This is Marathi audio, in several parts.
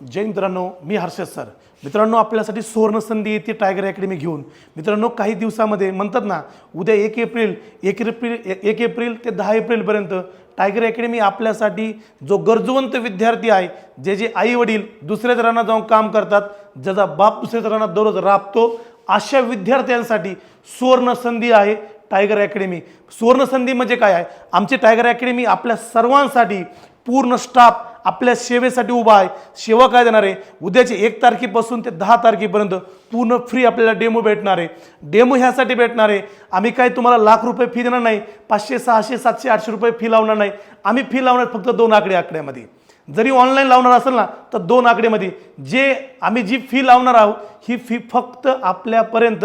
जय मित्रांनो मी हर्षद सर. मित्रांनो आपल्यासाठी सुवर्ण संधी येते टायगर अकॅडमी घेऊन. मित्रांनो काही दिवसामध्ये म्हणतात ना उद्या एक एप्रिल एक एप्रिल एक एप्रिल ते दहा एप्रिलपर्यंत टायगर अकॅडमी आपल्यासाठी जो गरजवंत विद्यार्थी आहे जे जे आई वडील दुसऱ्या तरांना जाऊन काम करतात ज्याचा बाप दुसऱ्या तरांना दररोज राबतो अशा विद्यार्थ्यांसाठी सुवर्ण संधी आहे टायगर अकॅडमी सुवर्ण संधी म्हणजे काय आहे? आमची टायगर अकॅडमी आपल्या सर्वांसाठी पूर्ण स्टाफ आपल्या सेवेसाठी उभा आहे. सेवा काय देणार आहे? उद्याचे एक तारखेपासून ते दहा तारखेपर्यंत पूर्ण फ्री आपल्याला डेमो भेटणार आहे. डेमो ह्यासाठी भेटणार आहे. आम्ही काय तुम्हाला लाख रुपये फी देणार नाही. पाचशे सहाशे सातशे आठशे रुपये फी लावणार नाही. आम्ही फी लावणार फक्त दोन आकडे आकड्यामध्ये. जरी ऑनलाईन लावणार असेल ना तर दोन आकडेमध्ये जे आम्ही जी फी लावणार आहोत ही फी फक्त आपल्यापर्यंत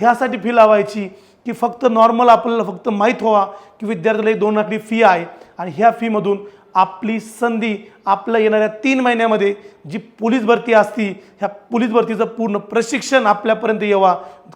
ह्यासाठी फी लावायची की फक्त नॉर्मल आपल्याला फक्त माहीत व्हावा की विद्यार्थ्याला ही दोन आकडी फी आहे. आणि ह्या फीमधून आपली संधी आपल्या येणाऱ्या तीन महिन्यामध्ये जी पोलीस भरती असती ह्या पोलीस भरतीचं पूर्ण प्रशिक्षण आपल्यापर्यंत यावा.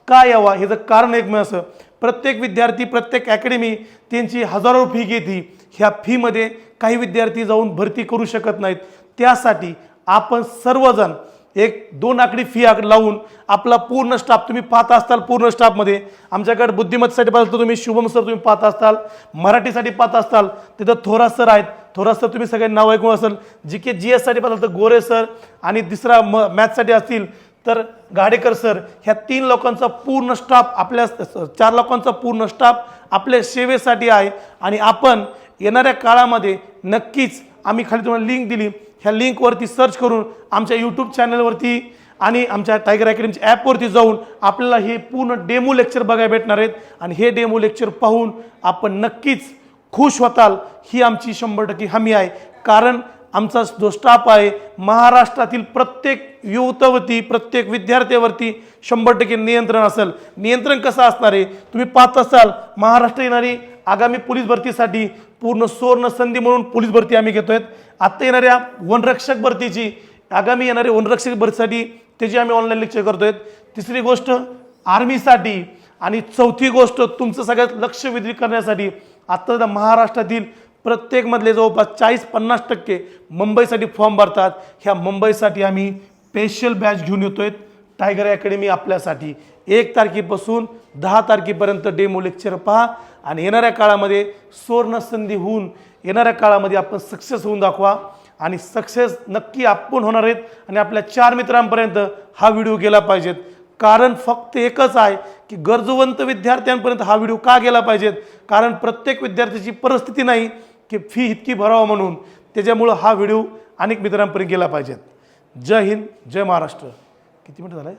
का यावा? ह्याचं कारण एक म्हणजे असं प्रत्येक विद्यार्थी प्रत्येक अकॅडमी त्यांची हजारो फी घेते. ह्या फीमध्ये काही विद्यार्थी जाऊन भरती करू शकत नाहीत. त्यासाठी आपण सर्वजण एक दोन आकडी फी आक लावून आपला पूर्ण स्टाफ तुम्ही पाहत असताल पूर्ण स्टाफमध्ये आमच्याकडे बुद्धिमत्तेसाठी पाहत तुम्ही शुभम सर तुम्ही पाहत असताल मराठीसाठी पाहत असताल तिथं थोरा सर आहेत थोरात सर तुम्ही सगळे नाव ऐकून असाल. जी के जी एससाठी पाहिलं तर गोरे सर आणि तिसरा म मॅथ्ससाठी असतील तर गाडेकर सर ह्या तीन लोकांचा पूर्ण स्टाफ आपल्या चार लोकांचा पूर्ण स्टाफ आपल्या सेवेसाठी आहे. आणि आपण येणाऱ्या काळामध्ये नक्कीच आम्ही खाली तुम्हाला लिंक दिली. ह्या लिंकवरती सर्च करून आमच्या यूट्यूब चॅनलवरती आणि आमच्या टायगर अकॅडमीच्या ॲपवरती जाऊन आपल्याला हे पूर्ण डेमो लेक्चर बघायला भेटणार आहेत. आणि हे डेमो लेक्चर पाहून आपण नक्कीच खुश होताल ही आमची शंभर टक्के हमी आहे. कारण आमचा जो स्टाफ आहे महाराष्ट्रातील प्रत्येक युवतवती प्रत्येक विद्यार्थ्यावरती शंभर टक्के नियंत्रण असेल. नियंत्रण कसं असणार आहे? तुम्ही पाहत असाल महाराष्ट्र येणारी आगामी पोलीस भरतीसाठी पूर्ण सुवर्ण संधी म्हणून पोलीस भरती आम्ही घेतो आहेत आत्ता येणाऱ्या वनरक्षक भरतीची आगामी येणारी वनरक्षक भरतीसाठी त्याची आम्ही ऑनलाईन लेक्चर करतो आहेत तिसरी गोष्ट आर्मीसाठी आणि चौथी गोष्ट तुमचं सगळ्यात लक्ष वेधीत करण्यासाठी आत्ता महाराष्ट्रातील प्रत्येकमधले जवळपास चाळीस पन्नास टक्के मुंबईसाठी फॉर्म भरतात. ह्या मुंबईसाठी आम्ही स्पेशल बॅच घेऊन येतो आहेत टायगर अकॅडमी आपल्यासाठी. एक तारखेपासून दहा तारखेपर्यंत डेमो लेक्चर पहा. आणि येणाऱ्या काळामध्ये सुवर्ण संधी होऊन येणाऱ्या काळामध्ये आपण सक्सेस होऊन दाखवा. आणि सक्सेस नक्की आपण होणार आहेत. आणि आपल्या चार मित्रांपर्यंत हा व्हिडिओ गेला पाहिजेत. कारण फक्त एकच आहे की गरजवंत विद्यार्थ्यांपर्यंत हा व्हिडिओ का गेला पाहिजेत? कारण प्रत्येक विद्यार्थ्याची परिस्थिती नाही की फी इतकी भरावं म्हणून. त्याच्यामुळं हा व्हिडिओ अनेक मित्रांपर्यंत गेला पाहिजेत. जय हिंद जय महाराष्ट्र. किती मिनिटं झालं? आहे